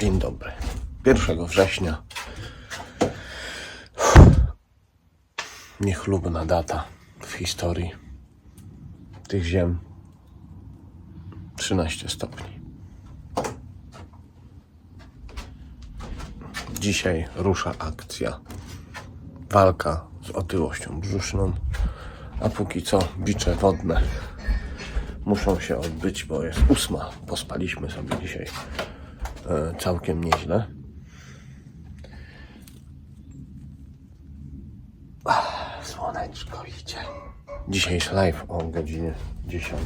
Dzień dobry. 1 września. Niechlubna data w historii tych ziem. 13 stopni. Dzisiaj rusza akcja. Walka z otyłością brzuszną. A póki co bicze wodne muszą się odbyć, bo jest ósma. Pospaliśmy sobie dzisiaj całkiem nieźle. Ach, Słoneczko idzie. Dzisiejszy live o godzinie 10.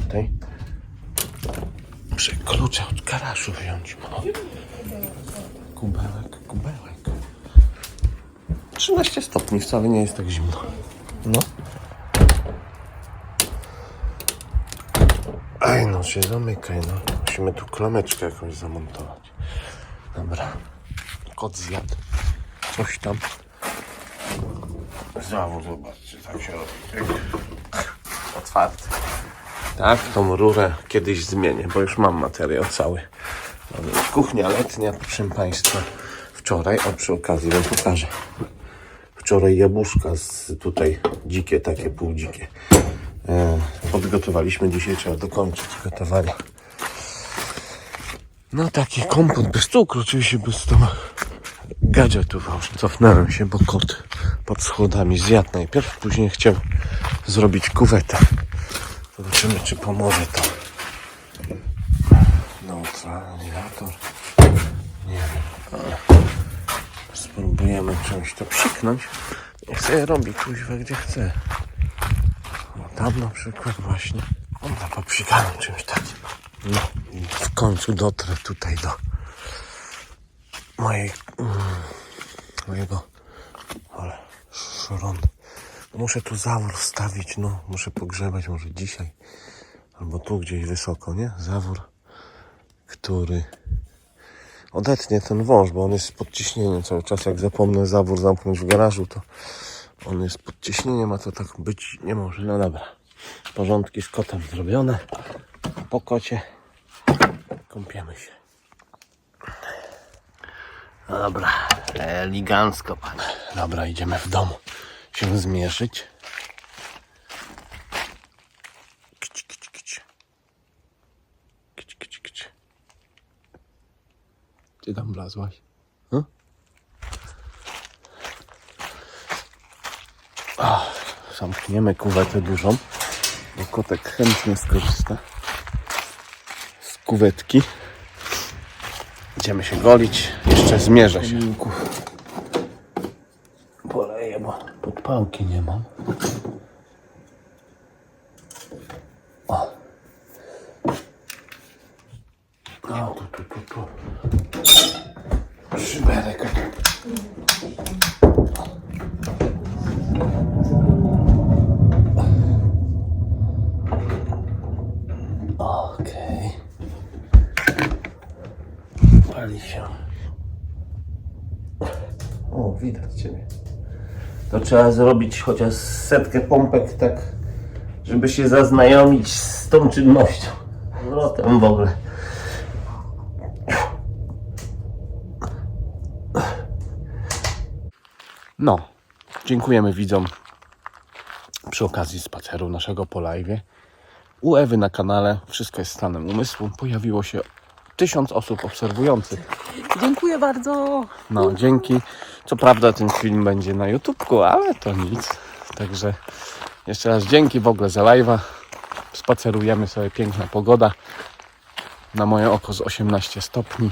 Muszę klucze od garażu wziąć. O. Kubełek, kubełek. 13 stopni, wcale nie jest tak zimno. No. Ej, no się zamykaj, no. Musimy tu klameczkę jakąś zamontować. Dobra. Kot zjadł. Coś tam. Znowu zobaczcie, tak się robi. Otwarty. Tak, tą rurę kiedyś zmienię, bo już mam materiał cały. Kuchnia letnia, proszę Państwa. Wczoraj, o przy okazji Wam pokażę. Wczoraj jabłuszka z tutaj dzikie, takie półdzikie. E, podgotowaliśmy, dzisiaj trzeba dokończyć gotowanie. No taki kompot bez cukru, oczywiście bez tego gadżetów. Już cofnąłem się, bo kot pod schodami zjadł najpierw, później chciał zrobić kuwetę. Zobaczymy, czy pomoże to. Neutralizator. Nie wiem. Ale spróbujemy czymś to psiknąć. Niech sobie robi kuźwa gdzie chce. No tam na przykład właśnie. On popsikanym czymś takim. No w końcu dotrę tutaj do mojej mm, mojego ale. Muszę tu zawór wstawić, no muszę pogrzebać może dzisiaj albo tu gdzieś wysoko, nie? Zawór, który odetnie ten wąż, bo on jest pod ciśnieniem cały czas. Jak zapomnę zawór zamknąć w garażu, to on jest pod ciśnieniem, a to tak być nie może. No dobra. Porządki z kotem zrobione. Po kocie kąpiemy się. No dobra, elegancko pan. Dobra, idziemy w domu się zmierzyć. Kić, kić, kić. Kić, kić, kić. Ty tam wlazłaś? Hm? Ach, zamkniemy kuwetę dużą, bo kotek chętnie skorzysta kuwetki. Idziemy się golić. Jeszcze zmierzę się. Poleję, bo podpałki nie mam. O. O, tu, tu, tu, tu. Szyberek. Okej. Pali się. O, widać Ciebie. To trzeba zrobić chociaż setkę pompek tak, żeby się zaznajomić z tą czynnością. Zwrotem w ogóle. No, dziękujemy widzom przy okazji spaceru naszego po live. U Ewy na kanale wszystko jest stanem umysłu. Pojawiło się tysiąc osób obserwujących. Dziękuję bardzo. No, dzięki. Co prawda ten film będzie na YouTubku, ale to nic. Także jeszcze raz dzięki w ogóle za live'a. Spacerujemy sobie, piękna pogoda. Na moje oko z 18 stopni.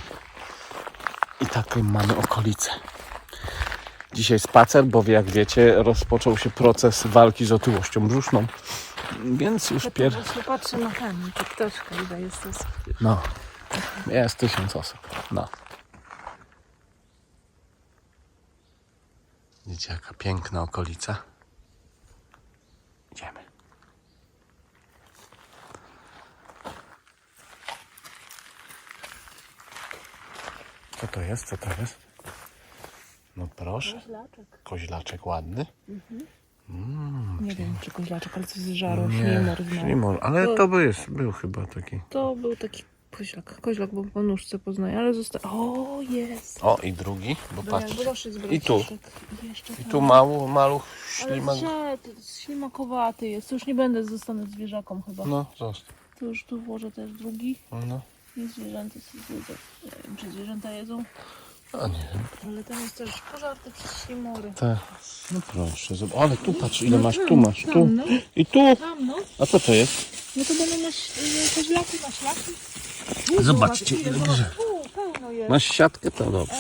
I taką mamy okolicę. Dzisiaj spacer, bo jak wiecie, rozpoczął się proces walki z otyłością brzuszną. Więc już Ja pier... właśnie patrzę na ten TikToczka, ile jest osób. No, jest tysiąc osób. No. Widzicie, jaka piękna okolica. Idziemy. Co to jest? Co to jest? No proszę, Koźlaczek. koźlaczek ładny. Nie wiem, czy koźlaczek, ale coś z żaru, Nie, ślimor. ślimor, ale to by jest, był chyba taki. To był taki Koźlak, koźlak, bo po nóżce poznaję, ale zosta... O, jest! O, i drugi, bo patrz. I tu. braciszek. I tu mały, maluch, ślimak. Ale gdzie? Ślimakowaty jest. To już nie będę, zostanę zwierzaką chyba. No, zostaw. To już tu włożę też drugi. No. I zwierzęta sobie. Nie wiem, czy zwierzęta jedzą, A nie wiem. ale tam jest też pożarty przez ślimory. Tak. No proszę, zobacz. Ale tu patrz, ile No masz, tam, tu masz, tu. tam, no. I tu. Tam, no. A co to jest? No to będą y, koźlaki, maślaki. Zobaczcie, ile grze-. Masz siatkę, to dobrze.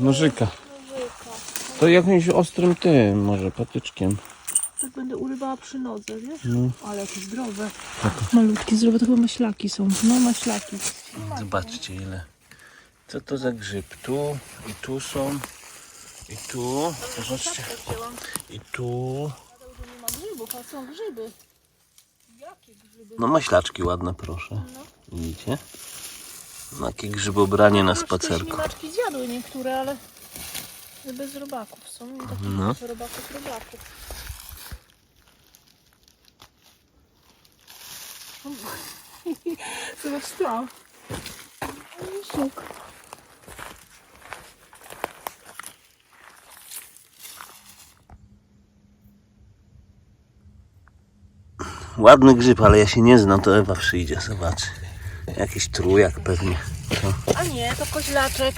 Nożyka. To jakimś ostrym tym, może patyczkiem. Tak będę urywała przy nodze, wiesz? No. Ale jakie zdrowe. Malutkie, zdrowe, to chyba maślaki są. No, maślaki. Zobaczcie ile. Co to za grzyb? Tu i tu są. I tu. Zobaczcie. I tu. że nie ma grzybów, a są grzyby. No maślaczki ładne, proszę. No. Widzicie? No, Jakie grzybobranie na te spacerku. ślimaczki zjadły niektóre, ale bez robaków są. Takich No. no. robaków, robaków. Zobacz. Szuk. Ładny grzyb, ale ja się nie znam, to Ewa przyjdzie, zobacz. Jakiś trójak pewnie. Co? A nie, to koźlaczek.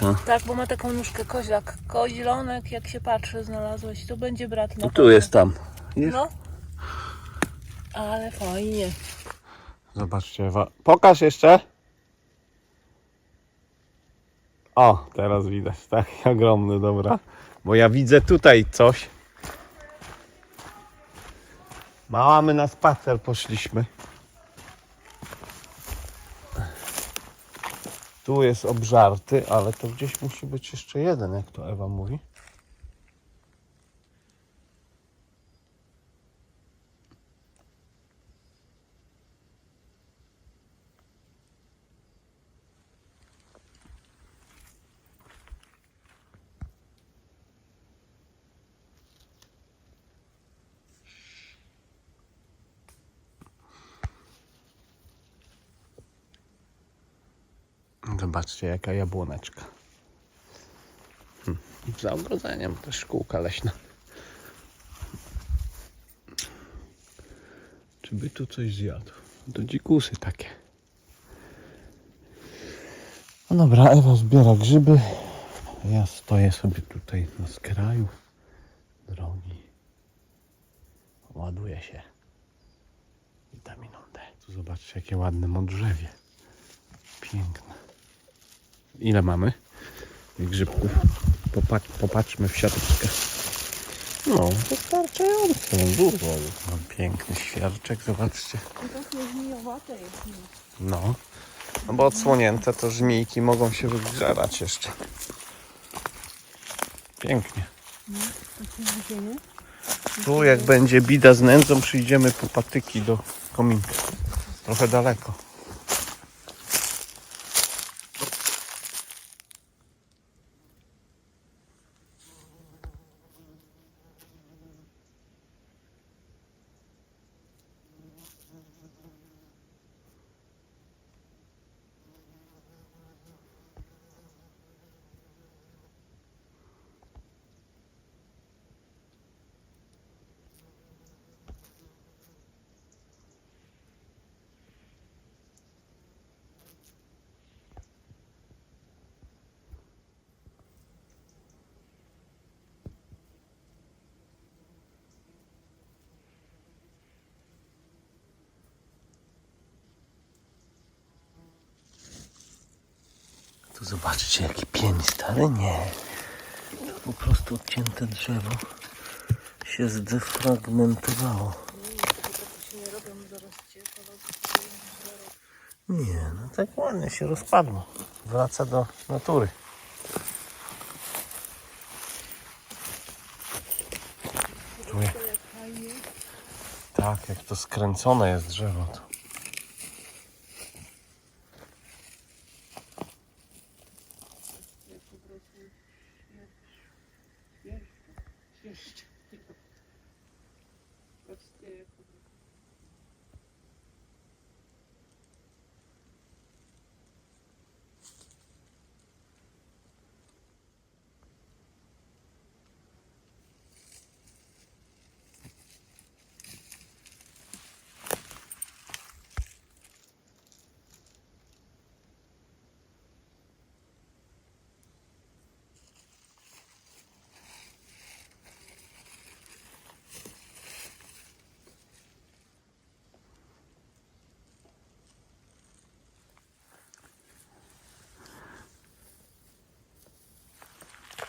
Co? Tak, bo ma taką nóżkę koźlak. Koźlonek, jak się patrzy, znalazłeś. To będzie brat na No tu jest tam. Jest? No. Ale fajnie. Zobaczcie, Ewa. Pokaż jeszcze. O, teraz widać, taki ogromny, dobra. Bo ja widzę tutaj coś. Mała, my na spacer poszliśmy. Tu jest obżarty, ale to gdzieś musi być jeszcze jeden, jak to Ewa mówi. Zobaczcie, jaka jabłoneczka. Hm. Za ogrodzeniem też szkółka leśna. Czy by tu coś zjadł? To dzikusy takie. No dobra, Ewa zbiera grzyby. Ja stoję sobie tutaj na skraju drogi. Ładuję się witaminą D. Tu zobaczcie, jakie ładne modrzewie. Piękne. Ile mamy grzybków? Popatrz, popatrzmy w siateczkę. No, wystarczająco. Dużo. Mam piękny świerczek, zobaczcie. No. No bo odsłonięte to żmijki mogą się wygrzerać jeszcze. Pięknie. Tu jak będzie bida z nędzą, przyjdziemy po patyki do kominka. Trochę daleko. Zobaczcie jaki pień stary. Nie. To po prostu odcięte drzewo się zdefragmentowało. Nie, no tak ładnie się rozpadło. Wraca do natury. Tu Tak, jak to skręcone jest drzewo. To.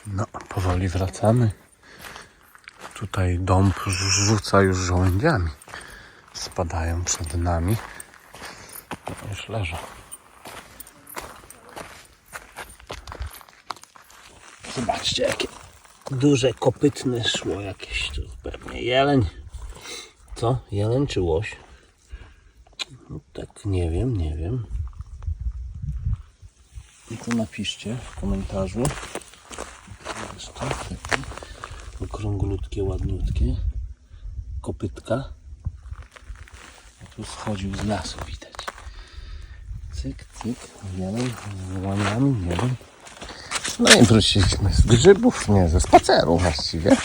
No, powoli wracamy. Tutaj dąb rzuca już żołędziami. Spadają przed nami. No, już leżą. Zobaczcie, jakie duże kopytne szło jakieś tu pewnie jeleń. Co? Jeleń czy łoś? No, tak nie wiem, nie wiem. I to napiszcie w komentarzu. Jeszcze takie okrąglutkie, ładniutkie. Kopytka. A tu schodził z lasu widać. Cyk, cyk. Jeleń z łaniami, nie wiem. No i wróciliśmy z grzybów, nie, ze spaceru właściwie.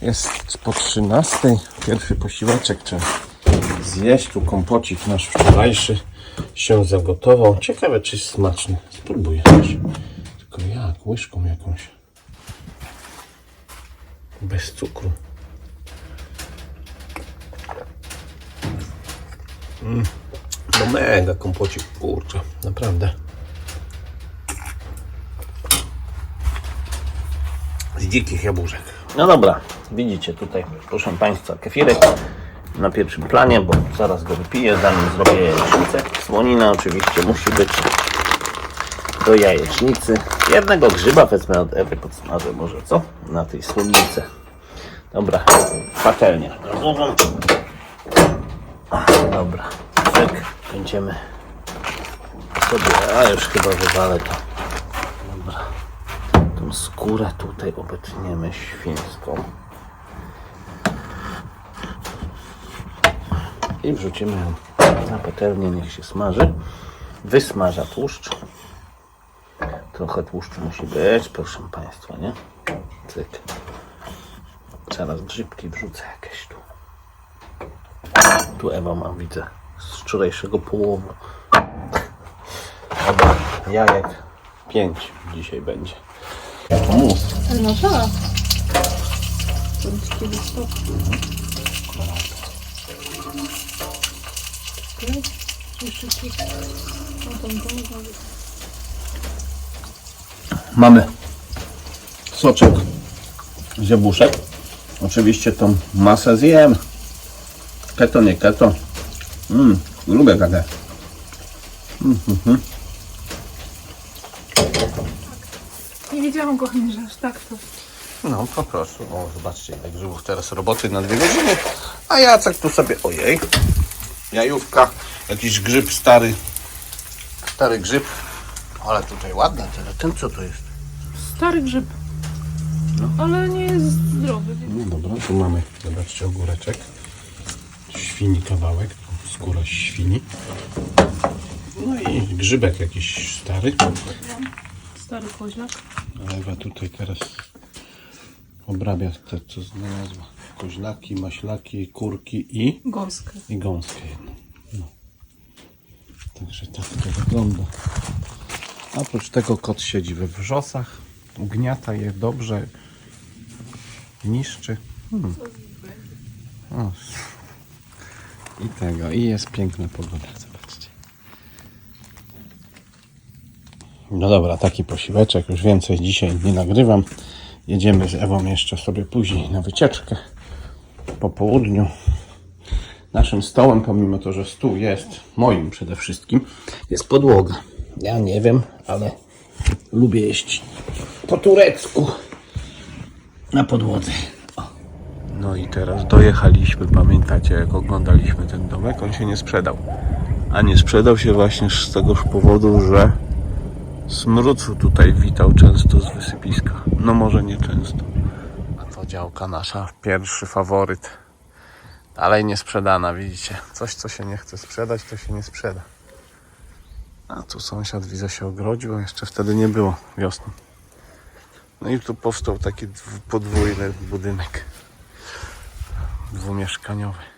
Jest po 13. Pierwszy posiłeczek trzeba zjeść. Tu kompocik nasz wczorajszy się zagotował. Ciekawe, czy jest smaczny. Spróbuję też. Tylko jak? Łyżką jakąś. Bez cukru. Mm. No mega kompocik, kurczę. Naprawdę. z dzikich jabłuszek. No dobra, widzicie tutaj, proszę Państwa, kefirek na pierwszym planie, bo zaraz go wypiję, zanim zrobię jajecznicę. Słonina oczywiście musi być do jajecznicy. Jednego grzyba wezmę od Ewy, podsmażę może, co? Na tej słonicy. Dobra, patelnia. rozłożę. Dobra, cyk, będziemy sobie, a już chyba wywalę to. Dobra tą skórę tutaj obetniemy świńską. I wrzucimy ją na patelnię, niech się smaży. Wysmaża tłuszcz. Trochę tłuszczu musi być, proszę Państwa, nie? Cyk. Zaraz grzybki wrzucę jakieś tu. Tu Ewa ma, widzę, z wczorajszego połowu. Dobra, jajek 5 dzisiaj będzie. Mus. No tak. Jeszcze ci. No tą drugą. Mamy soczek z jabłuszek. Oczywiście tą masę zjem. Keto, nie keto. Mm, lubię kawę. Nie wiedziałam kochani, że aż tak to. No po prostu. O, zobaczcie, ile grzybów teraz roboty na dwie godziny. A Jacek tu sobie, ojej, jajówka, jakiś grzyb stary, stary grzyb. Ale tutaj ładna, ten, ten co to jest? Stary grzyb. Ale nie jest zdrowy. No dobra, tu mamy, zobaczcie, ogóreczek. Świni kawałek, tu skóra świni. No i grzybek jakiś stary. Stary koźlak. Ewa tutaj teraz obrabia te, co znalazła. Koźlaki, maślaki, kurki i, Gąskę. i gąskę jedną. No. Także tak to wygląda. Oprócz tego kot siedzi we wrzosach, ugniata je dobrze, niszczy. Hmm. O. I tego, i jest piękna pogoda, zobaczcie. No dobra, taki posiłeczek, już więcej dzisiaj nie nagrywam. Jedziemy z Ewą jeszcze sobie później na wycieczkę po południu. Naszym stołem, pomimo to, że stół jest moim przede wszystkim, jest podłoga. Ja nie wiem, ale lubię jeść po turecku na podłodze. O. No i teraz dojechaliśmy, pamiętacie jak oglądaliśmy ten domek, on się nie sprzedał. A nie sprzedał się właśnie z tegoż powodu, że smród tutaj witał często z wysypiska. No może nie często. A to działka nasza, pierwszy faworyt. Dalej nie sprzedana, widzicie. Coś co się nie chce sprzedać, to się nie sprzeda. A tu sąsiad widzę się ogrodził, a jeszcze wtedy nie było wiosną. No i tu powstał taki podwójny budynek dwumieszkaniowy.